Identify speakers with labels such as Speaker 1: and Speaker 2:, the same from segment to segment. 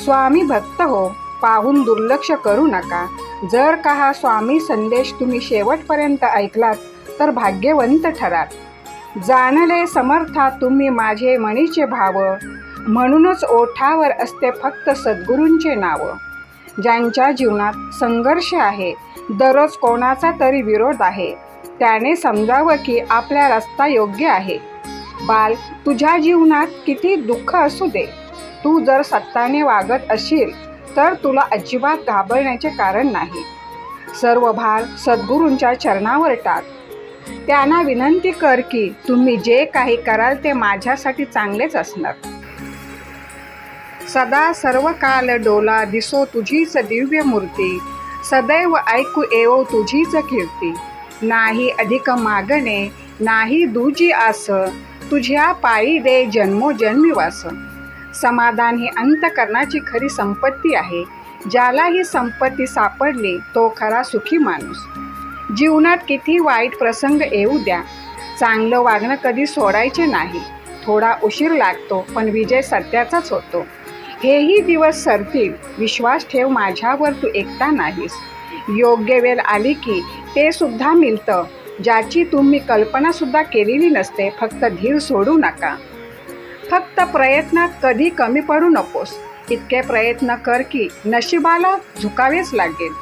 Speaker 1: स्वामी भक्त हो पाहून दुर्लक्ष करू नका. जर का हा स्वामी संदेश तुम्ही शेवटपर्यंत ऐकलात तर भाग्यवंत ठराल. जाणले समर्था तुम्ही माझे मणीचे भाव म्हणूनच ओठावर असते फक्त सद्गुरूंचे नाव. ज्यांच्या जीवनात संघर्ष आहे दररोज कोणाचा तरी विरोध आहे त्याने समजावं की आपला रस्ता योग्य आहे. बाल तुझ्या जीवनात किती दुःख असू दे. तू जर सत्ताने वागत असशील तर तुला अजिबात घाबरण्याचे कारण नाही. सर्व भार सद्गुरूंच्या चरणावर टाक. त्यांना विनंती कर की तुम्ही जे काही कराल ते माझ्यासाठी चांगलेच असणार. सदा सर्व काल डोला दिसो तुझीच दिव्य मूर्ती. सदैव ऐकू येवो तुझीच कीर्ती. नाही अधिक मागणे नाही दुजी आस. तुझ्या पायी दे जन्मोजन्मी वास. समाधान ही अंतकरणाची खरी संपत्ती आहे. ज्याला ही संपत्ती सापडली तो खरा सुखी माणूस. जीवनात किती वाईट प्रसंग येऊ द्या. चांगलं वागणं कधी सोडायचे नाही. थोडा उशीर लागतो पण विजय सत्याचाच होतो. हेही दिवस सरतील. विश्वास ठेव माझ्यावर तू एकटा नाहीस. योग्य वेळ आली की ते सुद्धा मिळतं ज्याची तुम्ही कल्पनासुद्धा केलेली नसते फक्त धीर सोडू नका. फक्त प्रयत्नात कधी कमी पडू नकोस. इतके प्रयत्न कर की नशिबाला झुकावेच लागेल.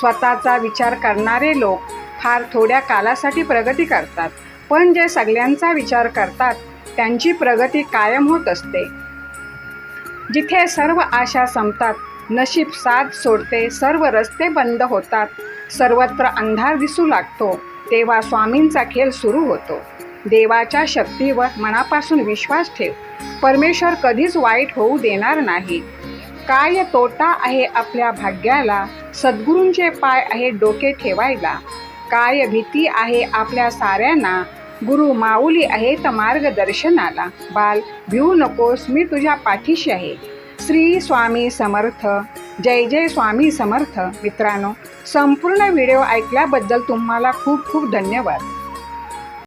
Speaker 1: स्वतःचा विचार करणारे लोक फार थोड्या कालासाठी प्रगती करतात. पण जे सगळ्यांचा विचार करतात त्यांची प्रगती कायम होत असते. जिथे सर्व आशा संपतात नशीब साथ सोडते सर्व रस्ते बंद होतात सर्वत्र अंधार दिसू लागतो तेव्हा स्वामींचा खेळ सुरू होतो. देवाच्या शक्तीवर मनापासून विश्वास ठेव. परमेश्वर कधीच वाईट होऊ देणार नाही. काय तोटा आहे आपल्या भाग्याला सद्गुरूंचे पाय आहे डोके ठेवायला. काय भीती आहे आपल्या साऱ्यांना गुरु माऊली आहेत मार्गदर्शनाला. बाल भिवू नकोस मी तुझ्या पाठीशी आहे. श्री स्वामी समर्थ जय जय स्वामी समर्थ. मित्रांनो संपूर्ण व्हिडिओ ऐकल्याबद्दल तुम्हाला खूप खूप धन्यवाद.